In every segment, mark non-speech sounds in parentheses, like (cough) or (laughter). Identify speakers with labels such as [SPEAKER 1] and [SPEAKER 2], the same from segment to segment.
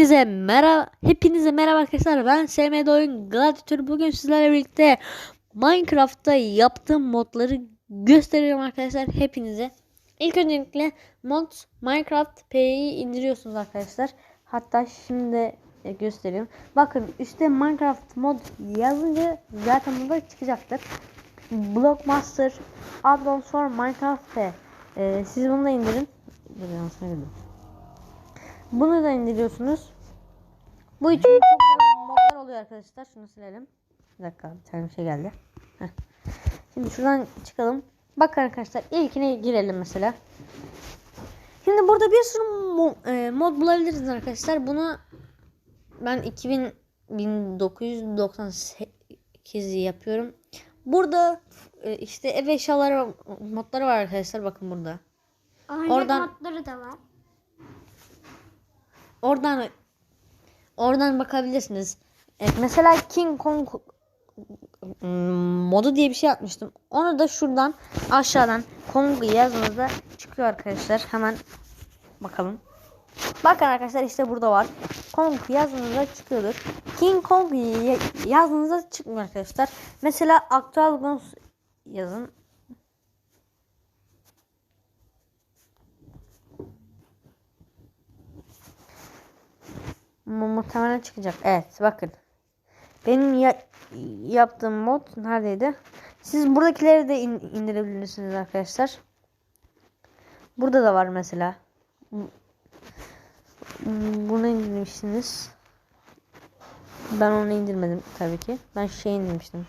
[SPEAKER 1] Hepinize merhaba, hepinize merhaba arkadaşlar. Ben SMD Oyun Gladiator. Bugün sizlerle birlikte Minecraft'ta yaptığım modları gösteriyorum arkadaşlar hepinize. İlk öncelikle mod Minecraft P'yi indiriyorsunuz arkadaşlar. Hatta şimdi göstereyim. Bakın üstte Minecraft mod yazınca zaten burada çıkacaktır. Blockmaster Add-ons for Minecraft P. Ee, siz bunu da indirin. Dur. Bunu da indiriyorsunuz. Bu için çok güzel modlar oluyor arkadaşlar. Şunu silelim. Bir dakika bir tane bir şey geldi. Heh. Şimdi şuradan çıkalım. Bakın arkadaşlar ilkine girelim mesela. Şimdi burada bir sürü e, mod bulabilirsiniz arkadaşlar. Bunu ben 2000 1998 yapıyorum. Burada e, işte ev eşyaları modları var arkadaşlar. Bakın burada.
[SPEAKER 2] Ahiret
[SPEAKER 1] Oradan-
[SPEAKER 2] modları da var.
[SPEAKER 1] Oradan oradan bakabilirsiniz. Evet, mesela King Kong mm, modu diye bir şey yapmıştım. Onu da şuradan aşağıdan Kong yazdığınızda çıkıyor arkadaşlar. Hemen bakalım. Bakın arkadaşlar işte burada var. Kong yazdığınızda çıkıyordur. King Kong yazdığınızda çıkmıyor arkadaşlar. Mesela Actual Guns yazın. Mu- muhtemelen çıkacak. Evet bakın. Benim ya- yaptığım mod neredeydi? Siz buradakileri de in- indirebilirsiniz arkadaşlar. Burada da var mesela. Bu- Bunu indirmişsiniz. Ben onu indirmedim tabii ki. Ben şey indirmiştim.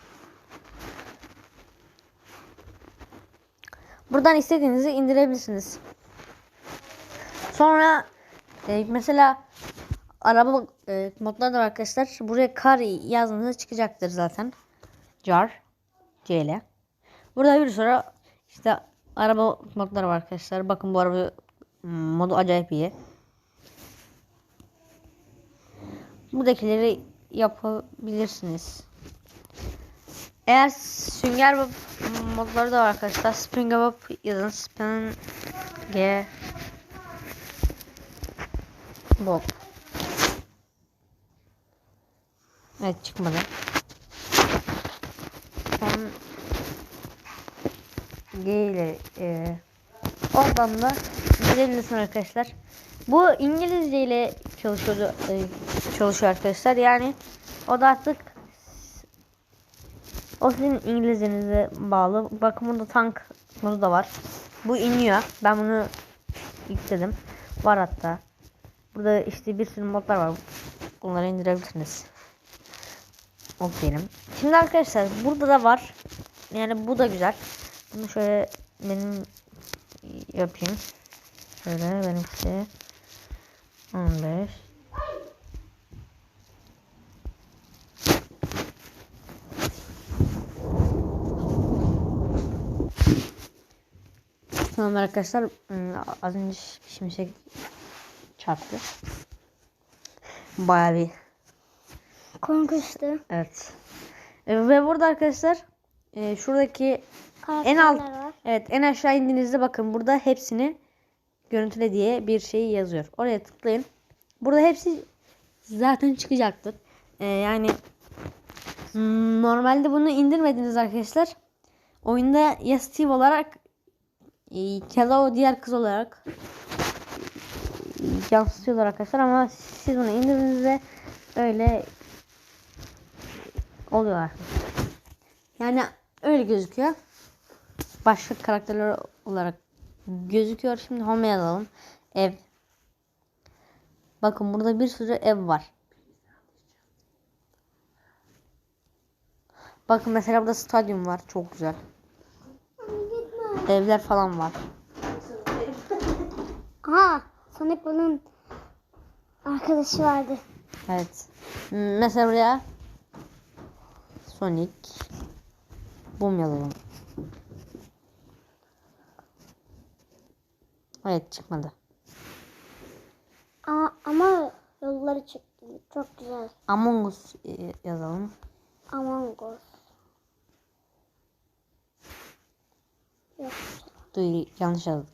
[SPEAKER 1] Buradan istediğinizi indirebilirsiniz. Sonra e, mesela araba e, modları da var arkadaşlar. Buraya kar yazdığınızda çıkacaktır zaten. Car. C ile. Burada bir sürü işte araba modları var arkadaşlar. Bakın bu araba modu acayip iyi. Buradakileri yapabilirsiniz. Eğer sünger modları da var arkadaşlar. Spring bob yazın. Spring bob. Evet çıkmadı. Son G ile e, oradan da girebilirsin arkadaşlar. Bu İngilizce ile çalışıyor e, çalışıyor arkadaşlar. Yani o da artık o sizin İngilizcenize bağlı. Bakın burada tank modu da var. Bu iniyor. Ben bunu yükledim. Var hatta. Burada işte bir sürü modlar var. Bunları indirebilirsiniz. Ok diyelim. Şimdi arkadaşlar burada da var. Yani bu da güzel. Bunu şöyle benim yapayım. Şöyle benimkisi 15 Tamam arkadaşlar hmm, az önce şimşek çarptı. Bayağı bir
[SPEAKER 2] Konkurslu.
[SPEAKER 1] Evet. E, Ve burada arkadaşlar e, şuradaki en alt
[SPEAKER 2] var.
[SPEAKER 1] evet en aşağı indiğinizde bakın burada hepsini görüntüle diye bir şey yazıyor. Oraya tıklayın. Burada hepsi zaten çıkacaktır. E, yani normalde bunu indirmediniz arkadaşlar. Oyunda ya Steve olarak e, ya da o diğer kız olarak e, yansıtıyorlar arkadaşlar ama siz bunu indirdiğinizde öyle oluyorlar. Yani öyle gözüküyor. Başka karakterler olarak gözüküyor. Şimdi home yazalım. Ev. Bakın burada bir sürü ev var. Bakın mesela burada stadyum var. Çok güzel. Evler falan var. (laughs)
[SPEAKER 2] Aha. Sonic bunun arkadaşı vardı.
[SPEAKER 1] Evet. Mesela buraya Sonic Boom yazalım. Evet çıkmadı.
[SPEAKER 2] Aa, ama yolları çıktı. Çok güzel.
[SPEAKER 1] Among Us e, yazalım.
[SPEAKER 2] Among Us. Yok.
[SPEAKER 1] Dur yanlış yazdık.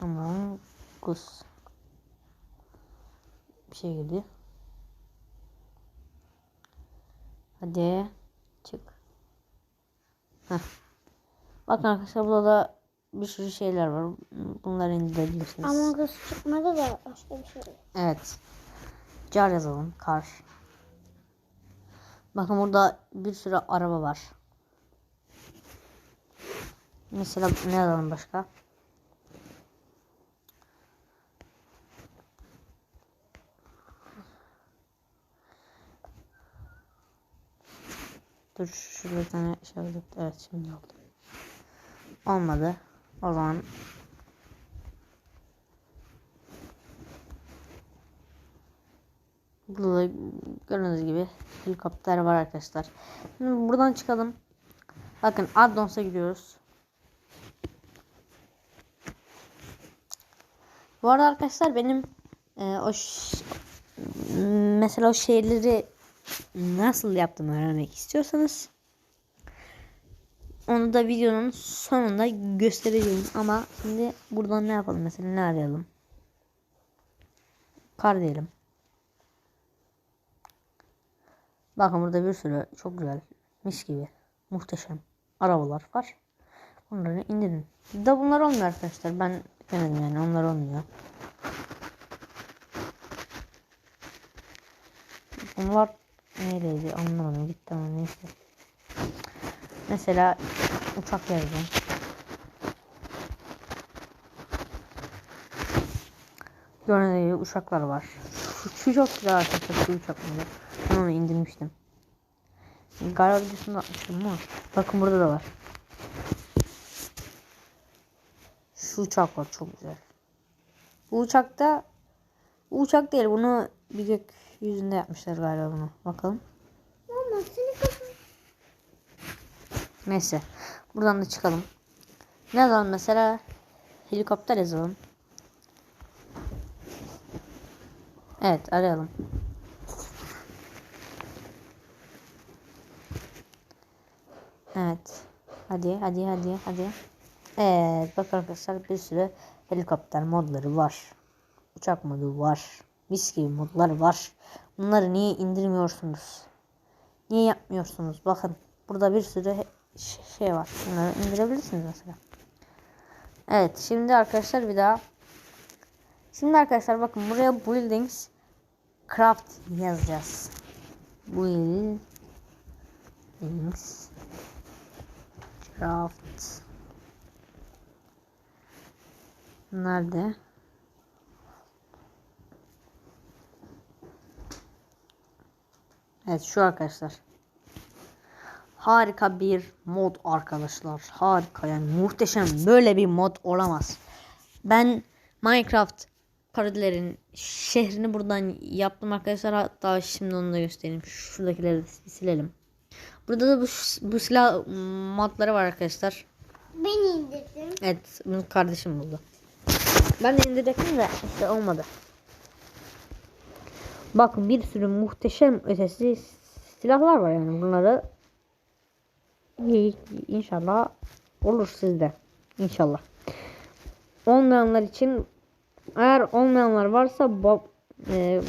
[SPEAKER 1] Among Us. şey girdi. Hadi çık. Heh. Bakın arkadaşlar burada da bir sürü şeyler var. Bunları indirebilirsiniz.
[SPEAKER 2] Among Us çıkmadı da başka bir şey.
[SPEAKER 1] Evet. Car yazalım. Kar. Bakın burada bir sürü araba var. Mesela ne yazalım başka? Dur şurada bir tane şey oldu. Evet şimdi oldu. Olmadı. O zaman Burada da gördüğünüz gibi helikopter var arkadaşlar. Şimdi buradan çıkalım. Bakın Addons'a gidiyoruz. Bu arada arkadaşlar benim e, o mesela o şeyleri nasıl yaptım öğrenmek istiyorsanız onu da videonun sonunda göstereceğim ama şimdi buradan ne yapalım mesela ne arayalım kar diyelim Bakın burada bir sürü çok güzel, mis gibi, muhteşem arabalar var. Bunları indirin. Da bunlar olmuyor arkadaşlar. Ben denedim yani onlar olmuyor. Bunlar neredeydi anlamadım gitti ama neyse. Mesela uçak yazdım. Gördüğünüz uçaklar var. Şu, şu çok güzel arkadaşlar şu uçak bence. Ben onu indirmiştim. Galiba videosunu atmıştım ama. Bakın burada da var. Şu uçak var çok güzel. Bu uçakta bu uçak değil bunu bir gökyüzünde yapmışlar galiba bunu. Bakalım.
[SPEAKER 2] Ama seni.
[SPEAKER 1] Neyse. Buradan da çıkalım. Ne yazalım mesela? Helikopter yazalım. Evet arayalım. Evet. Hadi hadi hadi hadi. Evet bak arkadaşlar bir sürü helikopter modları var. Uçak modu var. Mis gibi modlar var. Bunları niye indirmiyorsunuz? Niye yapmıyorsunuz? Bakın burada bir sürü şey var. Bunları indirebilirsiniz mesela. Evet şimdi arkadaşlar bir daha. Şimdi arkadaşlar bakın buraya buildings craft yazacağız. Buildings craft Nerede? Evet şu arkadaşlar. Harika bir mod arkadaşlar. Harika yani muhteşem. Böyle bir mod olamaz. Ben Minecraft parodilerin şehrini buradan yaptım arkadaşlar. Hatta şimdi onu da göstereyim. Şuradakileri de silelim. Burada da bu, bu silah modları var arkadaşlar.
[SPEAKER 2] Ben indirdim.
[SPEAKER 1] Evet bunu kardeşim buldu. Ben de indirecektim de işte olmadı. Bakın bir sürü muhteşem ötesi silahlar var yani bunları inşallah olur sizde. İnşallah. Olmayanlar için eğer olmayanlar varsa e,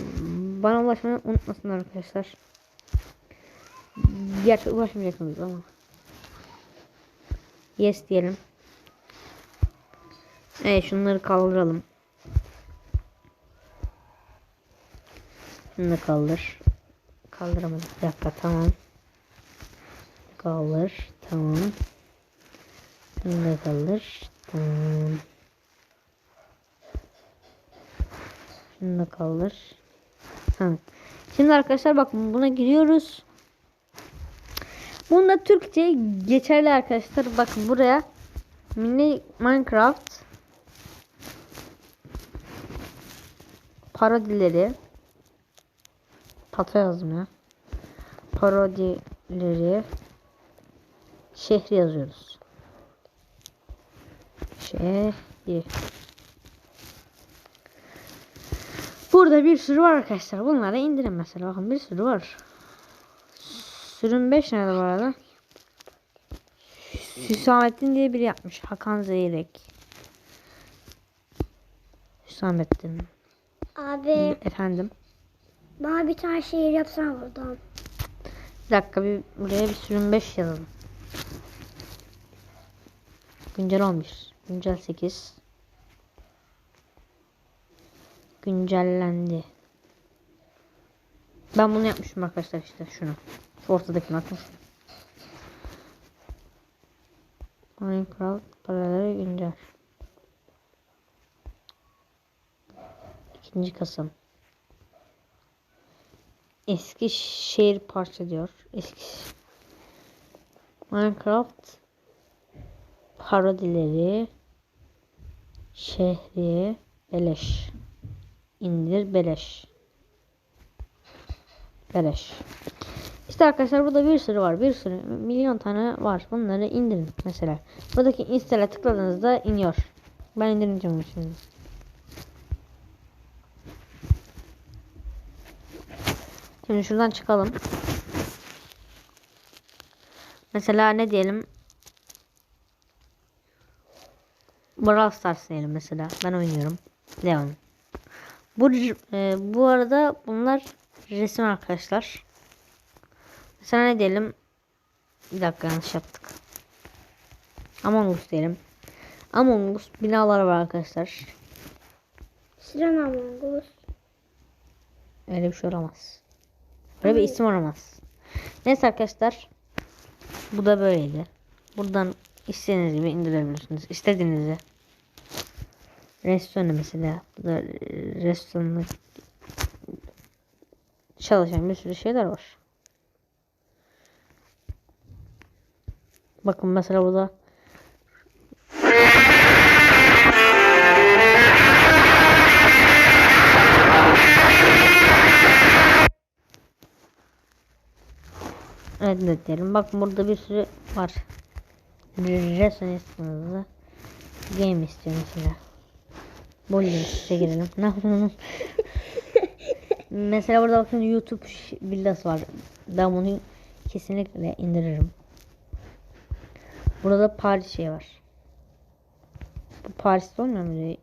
[SPEAKER 1] bana ulaşmayı unutmasınlar arkadaşlar. Gerçi ulaşmayacaksınız ama. Yes diyelim. Evet şunları kaldıralım. Şunu da kaldır. Kaldıramadım. Bir dakika tamam. Kaldır. Tamam. Şunu da kaldır. Tamam. Şunu da kaldır. Tamam. Şimdi arkadaşlar bakın buna giriyoruz. Bunda Türkçe geçerli arkadaşlar. Bakın buraya mini Minecraft parodileri Pata yazdım ya. Parodileri şehri yazıyoruz. Şehri. Burada bir sürü var arkadaşlar. Bunları indirin mesela. Bakın bir sürü var. Sürüm 5 nerede bu arada? Hüsamettin diye biri yapmış. Hakan Zeyrek. Hüsamettin.
[SPEAKER 2] Abi
[SPEAKER 1] Efendim.
[SPEAKER 2] Bana bir tane şehir yapsana buradan.
[SPEAKER 1] Bir dakika bir buraya bir sürüm 5 yazalım. Güncel 11. Güncel 8. Güncellendi. Ben bunu yapmışım arkadaşlar işte şunu. Şu ortadaki bakın. Minecraft paraları güncel. İkinci Kasım. Eski şehir parça diyor. Eski Minecraft parodileri şehri beleş. İndir beleş. Beleş. İşte arkadaşlar burada bir sürü var. Bir sürü milyon tane var. Bunları indirin mesela. Buradaki install'e tıkladığınızda iniyor. Ben indireceğim şimdi. Şimdi şuradan çıkalım. Mesela ne diyelim? Brawl Stars diyelim mesela. Ben oynuyorum. Devam. Bu e, bu arada bunlar resim arkadaşlar. Mesela ne diyelim? Bir dakika yanlış yaptık. Among Us diyelim. Among Us binalar var arkadaşlar.
[SPEAKER 2] Siren Among Us.
[SPEAKER 1] Öyle bir şey olamaz. Böyle bir isim olamaz. Neyse arkadaşlar. Bu da böyleydi. Buradan istediğiniz gibi indirebilirsiniz. İstediğinizi. Restoranı mesela. Bu da restoranı çalışan bir sürü şeyler var. Bakın mesela burada Diyelim. Bakın burada bir sürü var. Resim istiyorsunuz Game istiyor mesela. Bowling girelim. Ne yapalım? mesela burada bakın YouTube villası var. Ben bunu kesinlikle indiririm. Burada Paris şey var. Bu Paris'te olmuyor mu?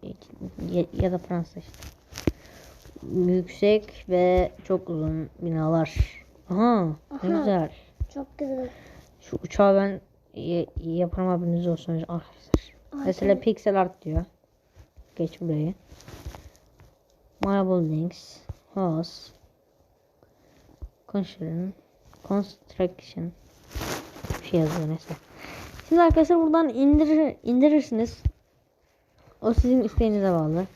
[SPEAKER 1] Ya, da Fransa işte. Yüksek ve çok uzun binalar. Aha, ne
[SPEAKER 2] Aha.
[SPEAKER 1] güzel.
[SPEAKER 2] Çok güzel.
[SPEAKER 1] Şu uçağı ben yaparım haberiniz olsun arkadaşlar. Mesela pixel art diyor. Geç burayı. My buildings. House. Construction. Construction. Bir şey yazıyor neyse. Siz arkadaşlar buradan indirir, indirirsiniz. O sizin isteğinize bağlı.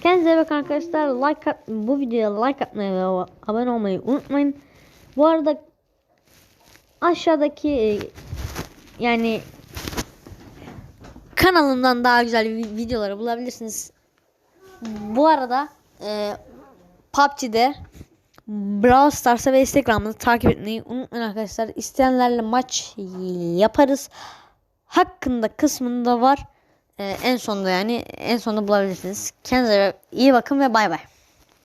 [SPEAKER 1] Kendinize bakın arkadaşlar. Like at, bu videoya like atmayı ve abone olmayı unutmayın. Bu arada aşağıdaki e, yani kanalımdan daha güzel vi- videoları bulabilirsiniz. Bu arada e, PUBG'de Brawl Stars'a ve Instagram'da takip etmeyi unutmayın arkadaşlar. İsteyenlerle maç yaparız. Hakkında kısmında var. E, en sonunda yani en sonunda bulabilirsiniz. Kendinize iyi bakın ve bay bay.